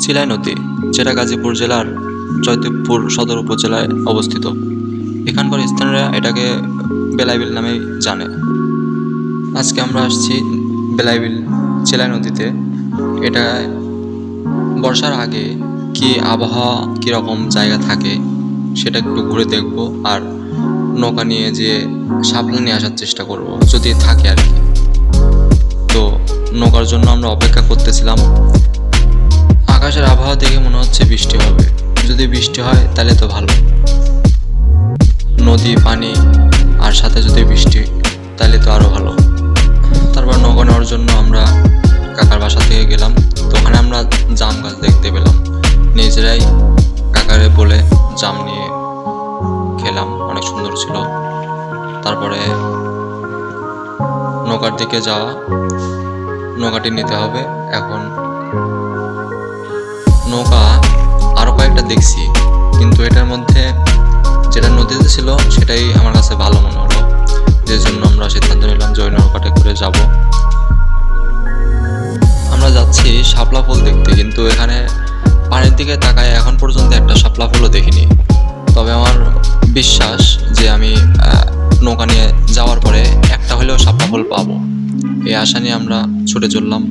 চিলাই নদী যেটা গাজীপুর জেলার জয়দেবপুর সদর উপজেলায় অবস্থিত। এখানকার স্থানীয়রা এটাকে বেলাইবিল নামেই জানে। আজকে আমরা আসছি বেলাইবিল চিলাই নদীতে এটা বর্ষার আগে কি আবহাওয়া কীরকম জায়গা থাকে সেটা একটু ঘুরে দেখব আর নৌকা নিয়ে যে সাপলা নিয়ে আসার চেষ্টা করব, যদি থাকে আর কি। তো নৌকার জন্য আমরা অপেক্ষা করতেছিলাম আকাশের আবহাওয়া দেখে মনে হচ্ছে বৃষ্টি হবে। যদি বৃষ্টি হয়, তাহলে তো ভালো। নদী, পানি, আর সাথে যদি বৃষ্টি, তাহলে তো আরও ভালো। তারপর নৌকা নেওয়ার জন্য আমরা কাকার বাসা থেকে গেলাম। তো ওখানে আমরা জাম গাছ দেখতে পেলাম। নিজেরাই কাকারে বলে জাম নিয়ে খেলাম। অনেক সুন্দর ছিল। তারপরে নৌকার দিকে যাওয়া। নৌকাটি নিতে হবে। এখন নৌকা আরও কয়েকটা দেখছি। কিন্তু এটার মধ্যে যেটা নদীতে ছিল, সেটাই আমার কাছে ভালো মনে হলো। যে জন্য আমরা সিদ্ধান্ত নিলাম যে ওই নৌকাটা করে যাব। আমরা যাচ্ছি শাপলা ফুল দেখতে, কিন্তু এখানে পানির দিকে তাকায় এখন পর্যন্ত একটা শাপলা ফুলও দেখিনি। তবে আমার বিশ্বাস যে আমি নৌকা নিয়ে যাওয়ার পরে একটা হলেও শাপলা ফুল পাবো। এই আশা নিয়ে আমরা ছুটে চললাম।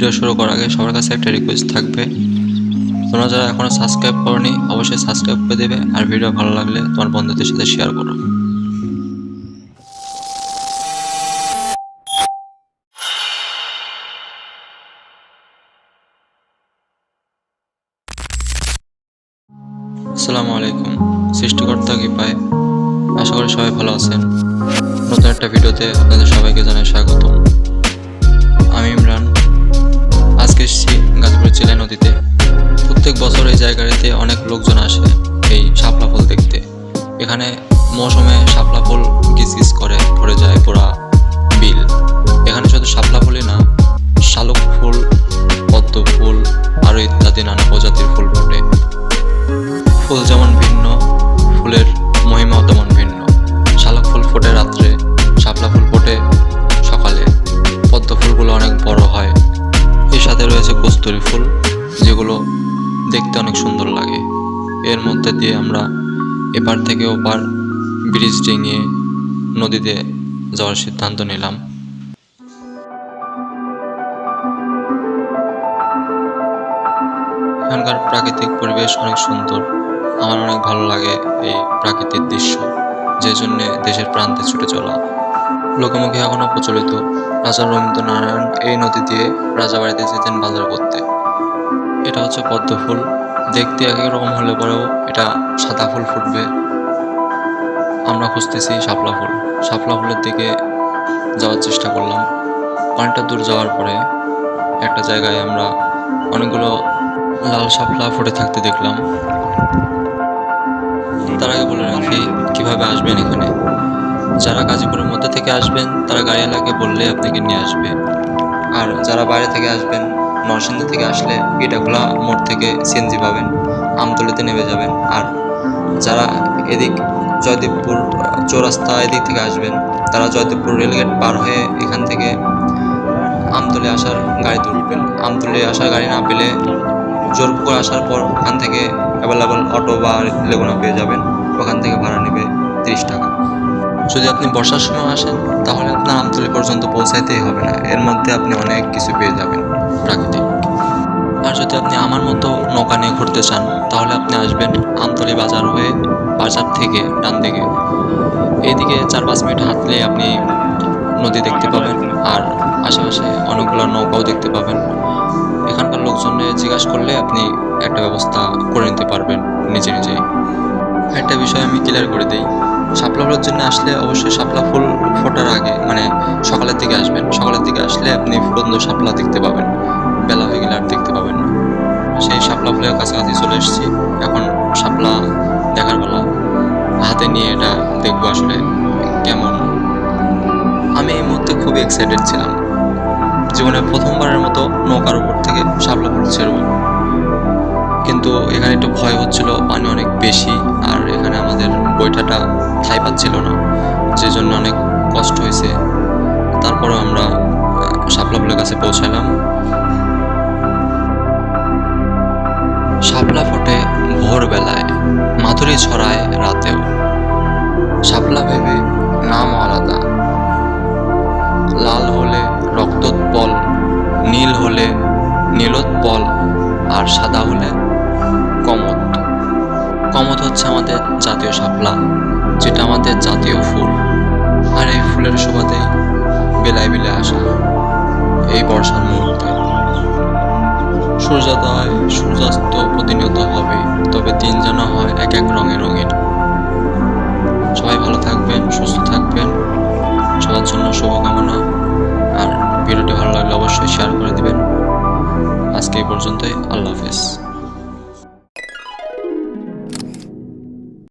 ভিডিও শুরু করার আগে সবার কাছে একটা রিকোয়েস্ট থাকবে। তোমরা যারা এখনও সাবস্ক্রাইব করনি, অবশ্যই সাবস্ক্রাইব করে দেবে। আর ভিডিও ভালো লাগলে তোমার বন্ধুদের সাথে শেয়ার করো। আসসালামু আলাইকুম। সৃষ্টিকর্তা কি পায় আশা করি সবাই ভালো আছেন। নতুন একটা ভিডিওতে আপনাদের সবাইকে জানাই স্বাগতম। জায়গাটিতে অনেক লোকজন আসে এই শাপলা ফুল দেখতে। এখানে মৌসুমে শাপলা ফুল গিজ গিজ করে ভরে যায় পুরা বিল। এখানে শুধু শাপলা ফুলই না, শালুক ফুল, পদ্ম ফুল আরও ইত্যাদি নানা প্রজাতির ফুল ফোটে ফুল যেমন ভিন্ন, ফুলের মহিমাও তেমন ভিন্ন। শালক ফুল ফোটে রাত্রে, শাপলা ফুল ফোটে সকালে। পদ্ম ফুলগুলো অনেক বড় হয়। এর সাথে রয়েছে কস্তুরি ফুল, যেগুলো দেখতে অনেক সুন্দর লাগে। এর মধ্যে দিয়ে আমরা এপার থেকে ওপার ব্রিজ ডিঙিয়ে নদীতে যাওয়ার সিদ্ধান্ত নিলাম। এখানকার প্রাকৃতিক পরিবেশ অনেক সুন্দর। আমার অনেক ভালো লাগে এই প্রাকৃতিক দৃশ্য, যে জন্যে দেশের প্রান্তে ছুটে চলা। লোকমুখে এখনও প্রচলিত। রাজা রবীন্দ্রনারায়ণ এই নদী দিয়ে রাজাবাড়িতে যেতেন বাজার করতে। এটা হচ্ছে পদ্ম ফুল। দেখতে একই রকম হলে পরেও এটা সাদা ফুল ফুটবে। আমরা খুঁজতেছি শাপলা ফুল। শাপলা ফুলের দিকে যাওয়ার চেষ্টা করলাম। অনেকটা দূর যাওয়ার পরে একটা জায়গায় আমরা অনেকগুলো লাল শাপলা ফুটে থাকতে দেখলাম। তার আগে বলে রাখি, কীভাবে আসবেন এখানে? যারা গাজীপুরের মধ্যে থেকে আসবেন, তারা গাড়িওয়ালাকে বললে আপনাকে নিয়ে আসবে। আর যারা বাইরে থেকে আসবেন নরসিংদী থেকে আসলে ইটাখোলা মোড় থেকে সিএনজি পাবেন, আমতলিতে নেমে যাবেন। আর যারা এদিক জয়দেবপুর, চৌরাস্তা এদিক থেকে আসবেন, তারা জয়দেবপুর রেলগেট পার হয়ে এখান থেকে আমতলি আসার গাড়িতে উঠবেন। আমতলি আসার গাড়ি না পেলে জোরপুকুর আসার পর ওখান থেকে অ্যাভেলেবল অটো বা লেগুনা পেয়ে যাবেন। ওখান থেকে ভাড়া নেবে তিরিশ টাকা। যদি আপনি বর্ষার সময় আসেন, তাহলে আপনার আমতলি পর্যন্ত পৌঁছাইতেই হবে না। এর মধ্যে আপনি অনেক কিছু পেয়ে যাবেন। যদি আপনি আমার মতো নৌকা নিয়ে ঘুরতে চান, তাহলে আপনি আসবেন আমতলি বাজার হয়ে বাজার থেকে ডান দিকে। এইদিকে চার পাঁচ মিনিট হাঁটলে আপনি নদী দেখতে পাবেন আর আশেপাশে অনেকগুলো নৌকাও দেখতে পাবেন। এখানকার লোকজনে জিজ্ঞাসা করলে আপনি একটা ব্যবস্থা করে নিতে পারবেন নিজে নিজেই। একটা বিষয় আমি ক্লিয়ার করে দিই। শাপলা ফুলের জন্য আসলে অবশ্যই শাপলা ফুল ফোটার আগে মানে সকালের দিকে আসবেন। সকালের দিকে আসলে আপনি ফুটন্ত শাপলা দেখতে পাবেন। বেলা হয়ে গেলে। সেই শাপলা ফুলের কাছাকাছি চলে এসেছি। এখন শাপলা দেখার বেলা হাতে নিয়ে এটা দেখব আসলে কেমন। আমি এই মুহূর্তে খুবই এক্সাইটেড ছিলাম। জীবনে প্রথমবারের মতো নৌকার উপর থেকে শাপলা ফুল ছেড়ব। কিন্তু এখানে একটু ভয় হচ্ছিল, পানি অনেক বেশি, আর এখানে আমাদের বইটাটা ঠাই পাচ্ছিল না যে জন্য অনেক কষ্ট হয়েছে। তারপর তারপরও আমরা শাপলা ফুলের কাছে পৌঁছালাম। শাপলা ফোটে ভোরবেলায়, মাধুরী ছড়ায় রাতেও। শাপলা ভেবে নাম আলাদা। লাল হলে রক্তোৎপল, নীল হলে নীলোৎপল, আর সাদা হলে কমত কমত হচ্ছে আমাদের জাতীয় শাপলা, যেটা আমাদের জাতীয় ফুল। আর এই ফুলের শোভাতেই বেলায় বেলায় আসা এই বর্ষার মুহূর্তে। সূর্যোদয় সূর্যাস্ত প্রতিনিয়ত হবে, তবে দিন যেন হয় এক এক রঙে রঙিন। সবাই ভালো থাকবেন, সুস্থ থাকবেন। সবার জন্য শুভকামনা। আর ভিডিওটি ভালো লাগলে অবশ্যই শেয়ার করে দিবেন। আজকে এই পর্যন্তই, আল্লাহ হাফেজ।